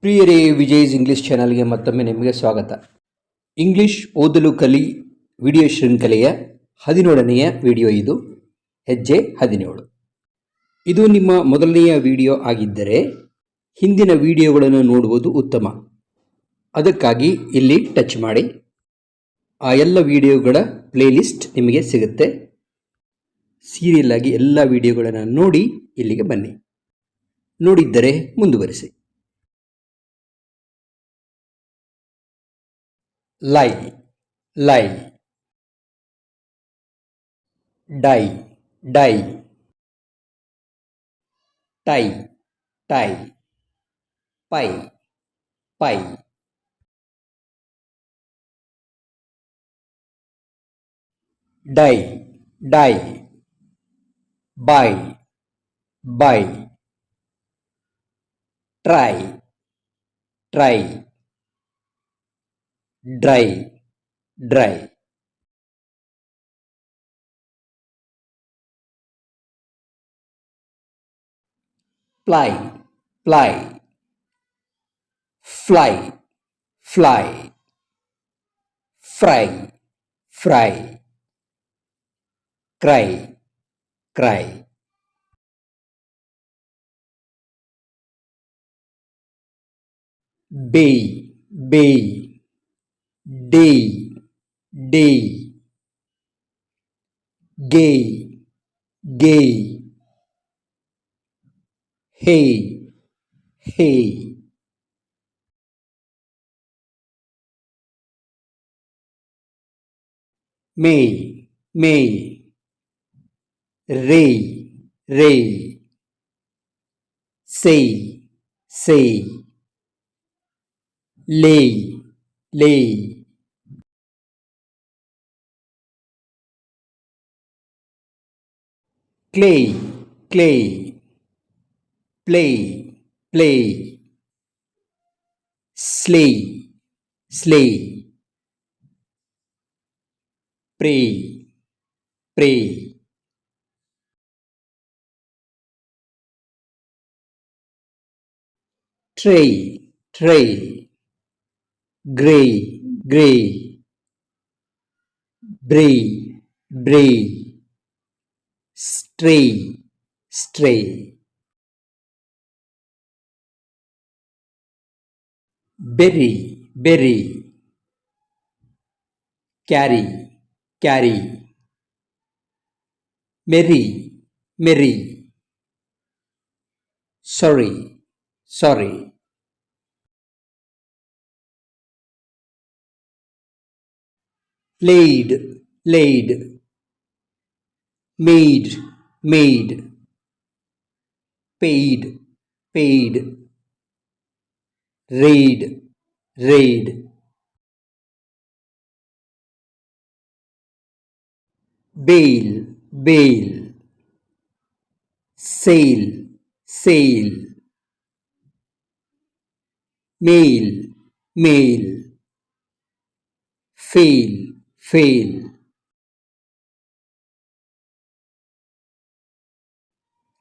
ಪ್ರಿಯರೇ, ವಿಜಯ್ಸ್ ಇಂಗ್ಲಿಷ್ ಚಾನಲ್ಗೆ ಮತ್ತೊಮ್ಮೆ ನಿಮಗೆ ಸ್ವಾಗತ. ಇಂಗ್ಲಿಷ್ ಓದಲು ಕಲಿ ವಿಡಿಯೋ ಶೃಂಖಲೆಯ ಹದಿನೇಳನೆಯ ವಿಡಿಯೋ ಇದು. ಹೆಜ್ಜೆ ಹದಿನೇಳು. ಇದು ನಿಮ್ಮ ಮೊದಲನೆಯ ವಿಡಿಯೋ ಆಗಿದ್ದರೆ ಹಿಂದಿನ ವಿಡಿಯೋಗಳನ್ನು ನೋಡುವುದು ಉತ್ತಮ. ಅದಕ್ಕಾಗಿ ಇಲ್ಲಿ ಟಚ್ ಮಾಡಿ. ಆ ಎಲ್ಲ ವಿಡಿಯೋಗಳ ಪ್ಲೇಲಿಸ್ಟ್ ನಿಮಗೆ ಸಿಗುತ್ತೆ. ಸೀರಿಯಲ್ ಆಗಿ ಎಲ್ಲ ವಿಡಿಯೋಗಳನ್ನು ನೋಡಿ ಇಲ್ಲಿಗೆ ಬನ್ನಿ. ನೋಡಿದ್ದರೆ ಮುಂದುವರಿಸಿ. lạy lạy. Đầy đầy tẩy tẩy bay bay, đầy đầy bay bay, try try dry. Dry. Ply. Ply. Fly. Fly. Fry. Fry. Cry. Cry. Bay. Bay day. Day. Gay. Gay. Hey. Hey. May may ray. Ray. Say. Say. Lay. Lay. Play, play, play, play, slay, slay, pray, pray. Tray, tray, gray, gray, bray, bray stray. Stray. Berry. Berry. Carry. Carry. Merry. Merry. Sorry. Sorry. Played laid. Made. Made paid paid raid raid bail bail sail sail mail mail fail fail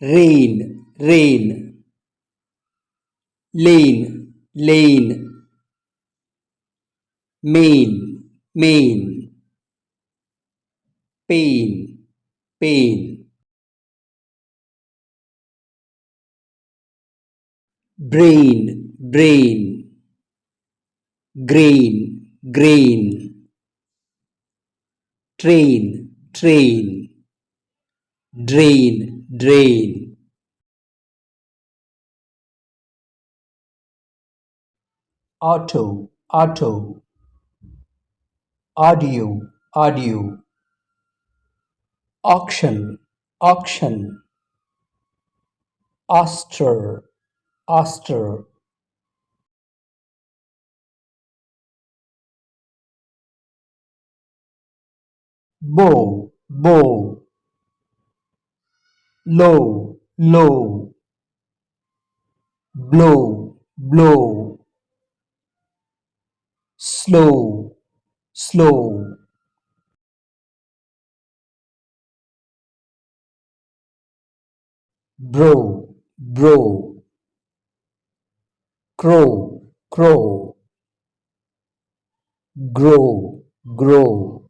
rain rain. Lane lane. Main main. Pain pain. Brain brain. Grain grain. Train train. Drain drain. Auto auto. Audio audio. Auction auction. Auster auster. Bow bow low low blow blow. Slow slow. Bro bro. Crow crow. Grow grow.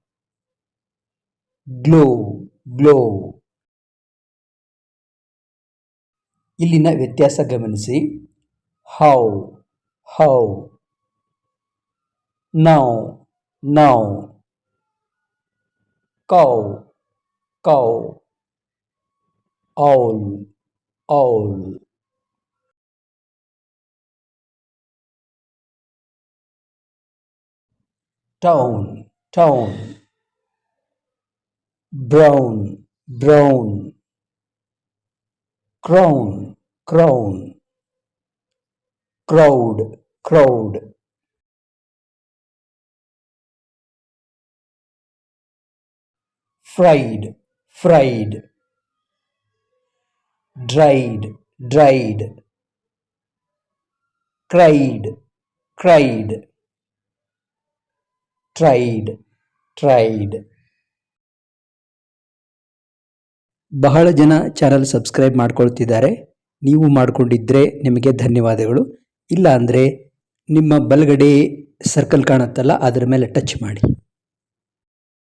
Glow glow ಇಲ್ಲಿನ ವ್ಯತ್ಯಾಸ ಗಮನಿಸಿ how how now now cow cow owl owl town town brown brown crown Crown crowd crowd fried fried dried dried cried cried tried tried ಬಹಳ ಜನ channel subscribe ಮಾಡ್ಕೊಳ್ತಿದ್ದಾರೆ ನೀವು ಮಾಡಿಕೊಂಡಿದ್ದರೆ ನಿಮಗೆ ಧನ್ಯವಾದಗಳು. ಇಲ್ಲ ಅಂದರೆ ನಿಮ್ಮ ಬಲಗಡೆ ಸರ್ಕಲ್ ಕಾಣುತ್ತಲ್ಲ ಅದರ ಮೇಲೆ ಟಚ್ ಮಾಡಿ.